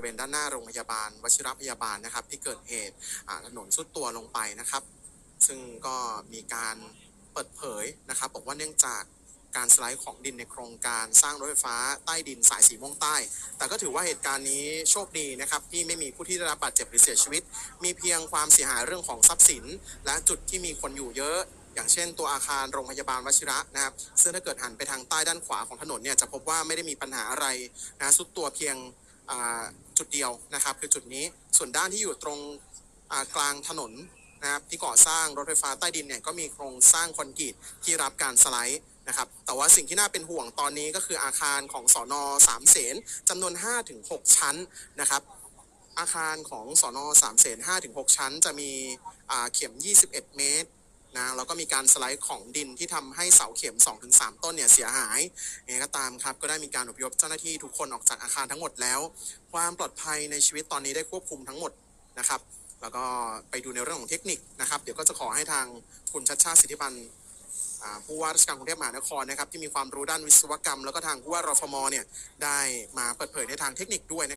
ริเวณด้านหน้าโรงพยาบาลวชิรพยาบาลนะครับ ที่เกิดเหตุถนนสุดตัวลงไปนะครับ ซึ่งก็มีการเปิดเผยนะครับ บอกว่าเนื่องจากการสไลด์ของดินในโครงการสร้างรถไฟฟ้าใต้ดินสายสีม่วงใต้ แต่ก็ถือว่าเหตุการณ์นี้โชคดีนะครับที่ไม่มีผู้ที่ได้รับบาดเจ็บหรือเสียชีวิต มีเพียงความเสียหายเรื่องของทรัพย์สิน และจุดที่มีคนอยู่เยอะ อย่างเช่น ตัวอาคารโรงพยาบาลวชิระนะครับ ซึ่งถ้าเกิดหันไปทางใต้ด้านขวาของถนนเนี่ยจะพบว่าไม่ได้มีปัญหาอะไรนะสุดตัวเพียง จุดเดียวนะครับคือจุดนี้ส่วนด้านที่อยู่ตรงกลางถนนนะครับที่ก่อสร้างรถไฟฟ้าใต้ดินเนี่ยก็มีโครงสร้างคอนกรีตที่รับการสไลด์นะครับแต่ว่าสิ่งที่น่าเป็นห่วงตอนนี้ก็คืออาคารของสอนอสามเสนจำนวน 5-6 ชั้นนะครับอาคารของสอนอสามเสนห้าถึงหกชั้น จะมีอ่าเข็ม 21 เมตร นะแล้วก็มีการสไลด์ของดินที่ทำให้เสาเข็ม 2-3 ต้นเนี่ยเสียหายยังไงก็ตามครับ ก็ได้มีการอพยพเจ้าหน้าที่ทุกคนออกจากอาคารทั้งหมดแล้ว ความปลอดภัยในชีวิตตอนนี้ได้ควบคุมทั้งหมดนะครับ แล้วก็ไปดูในเรื่องของเทคนิคนะครับ เดี๋ยวก็จะขอให้ทางคุณชัดชาติสิทธิพันธ์ผู้ว่าราชการกรุงเทพมหานครนะครับที่มีความรู้ด้านวิศวกรรม แล้วก็ทางผู้ว่ารฟมเนี่ยได้มาเปิดเผยในทางเทคนิคด้วยนะ